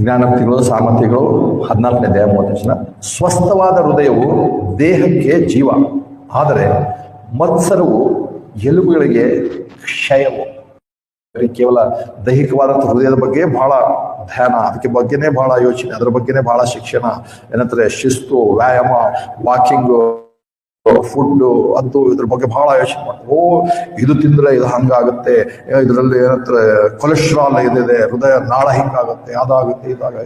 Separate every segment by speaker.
Speaker 1: ಜ್ಞಾನಮತಿಗಳು ಸಾಮರ್ಥ್ಯಗಳು ಹದಿನಾಲ್ಕನೇ ದೇಹ ಮೂವತ್ತು ಸ್ವಸ್ಥವಾದ ಹೃದಯವು ದೇಹಕ್ಕೆ ಜೀವ. ಆದರೆ ಮತ್ಸರವು ಎಲುಬುಗಳಿಗೆ ಕ್ಷಯವು. ಕೇವಲ ದೈಹಿಕವಾದಂಥ ಹೃದಯದ ಬಗ್ಗೆ ಬಹಳ ಧ್ಯಾನ, ಅದಕ್ಕೆ ಬಗ್ಗೆನೇ ಬಹಳ ಯೋಚನೆ, ಅದರ ಬಗ್ಗೆನೇ ಬಹಳ ಶಿಕ್ಷಣ, ಏನಂತಾರೆ ಶಿಸ್ತು, ವ್ಯಾಯಾಮ, ವಾಕಿಂಗು ಫುಡ್ ಅಂತೂ ಇದ್ರ ಬಗ್ಗೆ ಬಹಳ ಯೋಚನೆ ಮಾಡ್ತಾರೆ ಓ, ಇದು ತಿಂದ್ರೆ ಇದು ಹಂಗಾಗುತ್ತೆ. ಇದರಲ್ಲಿ ಏನತ್ರ ಕೊಲೆಸ್ಟ್ರಾಲ್ ಇದಿದೆ, ಹೃದಯ ನಾಳ ಹಿಂಗಾಗುತ್ತೆ, ಅದಾಗುತ್ತೆ ಇದಾಗ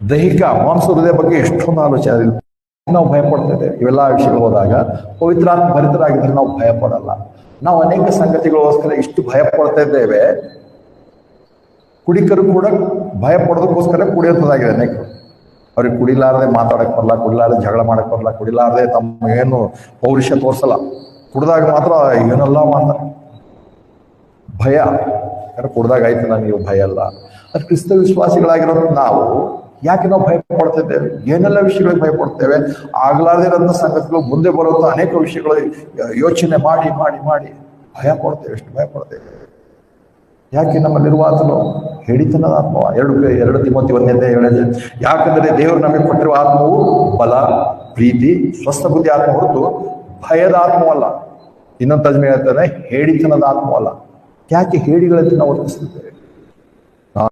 Speaker 1: ದೈಹಿಕ ಮಾನಸ ಹೃದಯ ಬಗ್ಗೆ ಎಷ್ಟೊಂದು ಆಲೋಚನೆ ಇಲ್ಲ ನಾವು ಭಯ ಪಡ್ತೇವೆ ಇವೆಲ್ಲ ವಿಷಯಗಳು ಹೋದಾಗ ಪವಿತ್ರಾತ್ಮ ಭರಿತರಾಗಿದ್ರೆ ನಾವು ಭಯ ಪಡಲ್ಲ. ನಾವು ಅನೇಕ ಸಂಗತಿಗಳಿಗೋಸ್ಕರ ಇಷ್ಟು ಭಯ ಪಡ್ತಾ ಇದ್ದೇವೆ. ಕುಡಿಕರು ಕೂಡ ಭಯ ಪಡೋದಕ್ಕೋಸ್ಕರ ಕುಡಿಯೋದಾಗಿದೆ ಅನೇಕರು. ಅವ್ರಿಗೆ ಕುಡಿಲಾರದೆ ಮಾತಾಡಕ್ಕೆ ಬರಲ್ಲ ಕುಡಿಲಾರದೆ ಜಗಳ ಮಾಡಕ್ಕೆ ಬರಲ್ಲ ಕುಡಿಲಾರದೆ ತಮ್ಮ ಏನು ಪೌರುಷ ತೋರಿಸಲ್ಲ. ಕುಡ್ದಾಗ ಮಾತ್ರ ಏನೆಲ್ಲ ಮಾತಾಡ ಭಯ. ಯಾಕಂದ್ರೆ ಕುಡ್ದಾಗ ಆಯ್ತು ನನಗೆ ಭಯ ಅಲ್ಲ. ಅದು ಕ್ರಿಸ್ತ ವಿಶ್ವಾಸಿಗಳಾಗಿರೋದು ನಾವು. ಯಾಕೆ ನಾವು ಭಯ ಪಡ್ತಿದ್ದೇವೆ? ಏನೆಲ್ಲ ವಿಷಯಗಳಿಗೆ ಭಯ ಪಡ್ತೇವೆ? ಆಗ್ಲಾರ್ದಿರೋಂಥ ಸಂಗತಿಗಳು ಮುಂದೆ ಬರುವಂಥ ಅನೇಕ ವಿಷಯಗಳು ಯೋಚನೆ ಮಾಡಿ ಮಾಡಿ ಮಾಡಿ. ಭಯ ಪಡ್ತೇವೆ ಎಷ್ಟು ಭಯ ಪಡ್ತೇವೆ. ಯಾಕೆ ನಮ್ಮ ಆತನು ಹೇಳಿತನದ ಆತ್ಮ. ಎರಡು ಎರಡು ತಿಮ್ಮತ್ತಿ ಒಂದೇ ಹೇಳಿದೆ ಯಾಕಂದರೆ ದೇವರು ನಮಗೆ ಕೊಟ್ಟಿರುವ ಆತ್ಮವು ಬಲ, ಪ್ರೀತಿ, ಸ್ವಸ್ಥ ಬುದ್ಧಿ ಆತ್ಮ ಹೊರತು ಭಯದ ಆತ್ಮವಲ್ಲ ಇನ್ನೊಂದು ತಜ್ಮೆ ಹೇಳ್ತಾನೆ ಹೇಳಿತನದ ಆತ್ಮವಲ್ಲ ಯಾಕೆ ಹೇಳಿಗಳಂತೆ ನಾವು ವರ್ತಿಸ್ತಿದ್ದೇವೆ